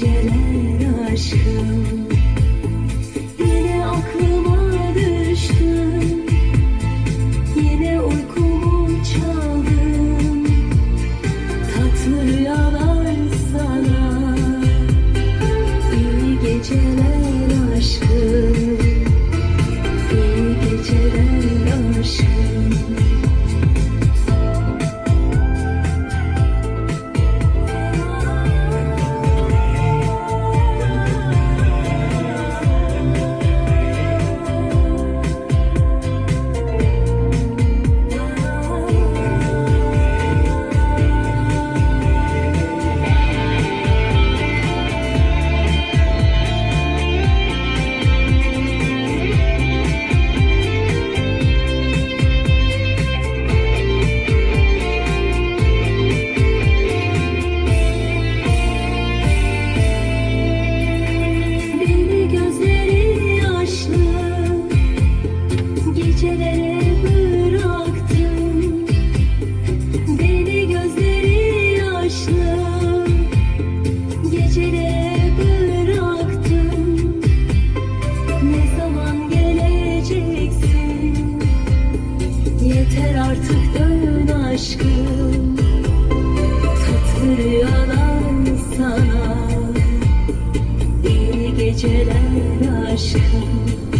geceler aşkım. Yine aklıma düştün. Yine uykumu çaldın. aşkım Tatlı rüyalar sana. İyi geceler aşkım.